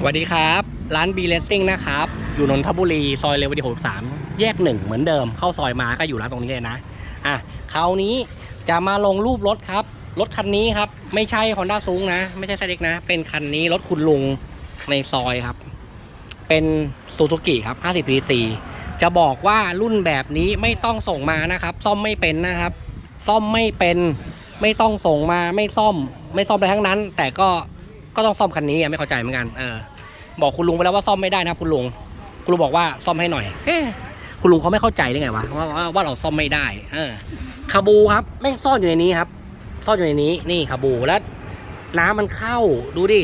สวัสดีครับ ร้านบีเลสซิ่งนะครับ อยู่นนทบุรี ซอยเรวดีหกสามแยกหนึ่งเหมือนเดิม เข้าซอยมาก็อยู่ร้านตรงนี้เลยนะ อะคราวนี้จะมาลงรูปรถครับ รถคันนี้ครับ ไม่ใช่ Honda ซุงนะ ไม่ใช่ไซเด็กนะ เป็นคันนี้รถคุณลุงในซอยครับ เป็นซูซูกิครับ50 cc จะบอกว่ารุ่นแบบนี้ไม่ต้องส่งมานะครับ ซ่อมไม่เป็นนะครับ ซ่อมไม่เป็น ไม่ต้องส่งมา ไม่ซ่อม ไม่ซ่อมอะไรทั้งนั้น แต่ก็ ก็ต้องซ่อมคันนี้อะไม่เข้าใจเหมือนกันเออบอกคุณลุงไปแล้วว่าซ่อมไม่ได้นะครับคุณลุงคุณลุงบอกว่าซ่อมให้หน่อยเอ๊ะคุณลุงเขาไม่เข้าใจได้ไงวะว่าว่าว่าเราซ่อมไม่ได้ เออคาบูครับแม่งซ่อนอยู่ในนี้ครับ ซ่อนอยู่ในนี้นี่คาบูแล้ว น้ำมันเข้าดูดิ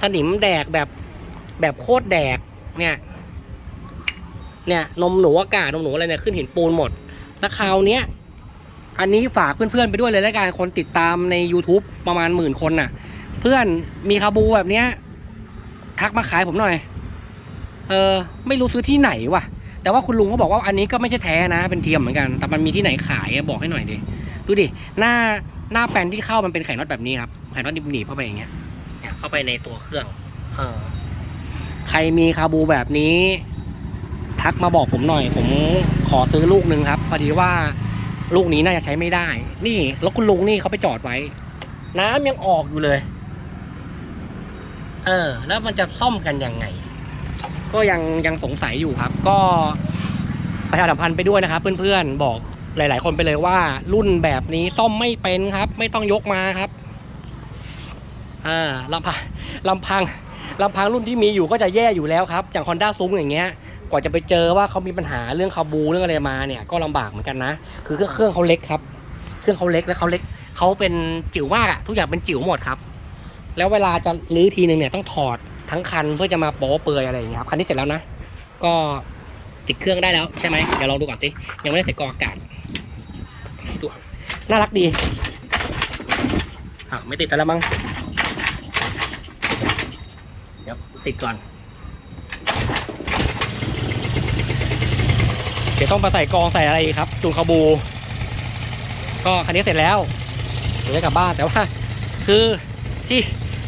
สนิมแดกแบบแบบโคตรแดกเนี่ย เนี่ยนมหนูอากาศนมหนูอะไรเนี่ยขึ้นหินปูนหมดแล้วคราวเนี้ยอันนี้ฝากเพื่อนๆไปด้วยเลยแล้วกันคนติดตามใน YouTube ประมาณหมื่นคนน่ะ เพื่อนมีคาบูแบบเนี้ย ทักมาขายผมหน่อย เออ ไม่รู้ซื้อที่ไหนวะแต่ว่าคุณลุงเขาบอกว่าอันนี้ก็ไม่ใช่แท้นะ เป็นเทียมเหมือนกัน แต่มันมีที่ไหนขายบอกให้หน่อยดิดูดิหน้าหน้าแปนที่เข้ามันเป็นไข่น็อตแบบนี้ครับไข่น็อตหนีบๆเข้าไปอย่างเงี้ยเนี่ยเข้าไปในตัวเครื่อง เออ ใครมีคาบูแบบนี้ ทักมาบอกผมหน่อย ผมขอซื้อลูกหนึ่งครับพอดีว่าลูกนี้น่าจะใช้ไม่ได้ นี่ แล้วคุณลุงนี่เขาไปจอดไว้ น้ำยังออกอยู่เลย เออ แล้วมันจะซ่อมกันยังไง ก็ยังยังสงสัยอยู่ครับ ก็ประชาสัมพันธ์ไปด้วยนะครับ เพื่อนๆบอกหลาย ๆ คนไปเลยว่า รุ่นแบบนี้ซ่อมไม่เป็นครับ ไม่ต้องยกมาครับอ่าลำพังลำพังลำพังรุ่นที่มีอยู่ก็จะแย่อยู่แล้วครับ อย่าง Honda ซุ้งอย่างเงี้ย กว่าจะไปเจอว่าเขามีปัญหาเรื่องคาบูเรื่องอะไรมาเนี่ยก็ลำบากเหมือนกันนะ คือเครื่องเครื่องเขาเล็กครับ เครื่องเขาเล็กแล้วเขาเล็กเขาเป็นจิ๋วมากอะทุกอย่างเป็นจิ๋วหมดครับ แล้วเวลาจะรื้อทีหนึ่งเนี่ยต้องถอดทั้งคันเพื่อจะมาโป๊เปลือยอะไรอย่างเงี้ยครับคันนี้เสร็จแล้วนะ ก็ติดเครื่องได้แล้วใช่ไหมเดี๋ยวลองดูก่อนสิยังไม่ได้ใส่กออากาศดูน่ารักดีอ้าไม่ติดแต่ล้วมั้งเดี๋ยวติดก่อน เดี๋ยวต้องมาใส่กองใส่อะไรอีกครับจูนคาบู ก็คันนี้เสร็จแล้วเดี๋ยวจะกลับบ้านแต่ว่าคือที่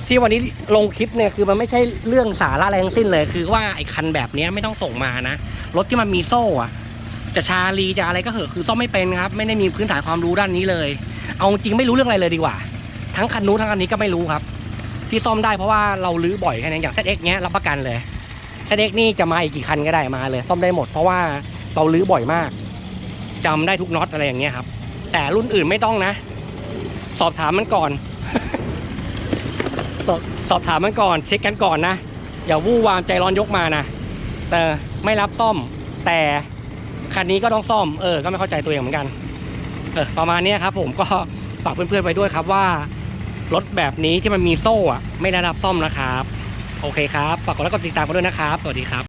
ที่วันนี้ลงคลิปเนี่ยคือมันไม่ใช่เรื่องสาระอะไรทั้งสิ้นเลย คือว่าไอ้คันแบบนี้ไม่ต้องส่งมานะรถที่มันมีโซ่อะจะชาลีจะอะไรก็เหอะคือซ่อมไม่เป็นครับ ไม่ได้มีพื้นฐานความรู้ด้านนี้เลย เอาจริงไม่รู้เรื่องอะไรเลยดีกว่า ทั้งคันนู้นทั้งคันนี้ก็ไม่รู้ครับ ที่ซ่อมได้เพราะว่าเราลื้อบ่อยแค่นั้นอย่าง ZX เอ็กเนี้ยรับประกันเลย ZX นี่จะมาอีกกี่คันก็ได้มาเลย ซ่อมได้หมดเพราะว่าเราลื้อบ่อยมากจำได้ทุกน็อตอะไรอย่างเงี้ยครับ แต่รุ่นอื่นไม่ต้องนะ สอบถามมันก่อน สอบสอบถามมันก่อนเช็คกันก่อนนะอย่าวู่วามใจร้อนยกมานะแต่ไม่รับซ่อม แต่คันนี้ก็ต้องซ่อมเออก็ไม่เข้าใจตัวเองเหมือนกันเออประมาณนี้ครับ ผมก็ฝากเพื่อนๆไปด้วยครับว่ารถแบบนี้ที่มันมีโซ่อะไม่ได้รับซ่อมนะครับ โอเคครับฝากกดไลค์กดติดตามกันด้วยนะครับ สวัสดีครับ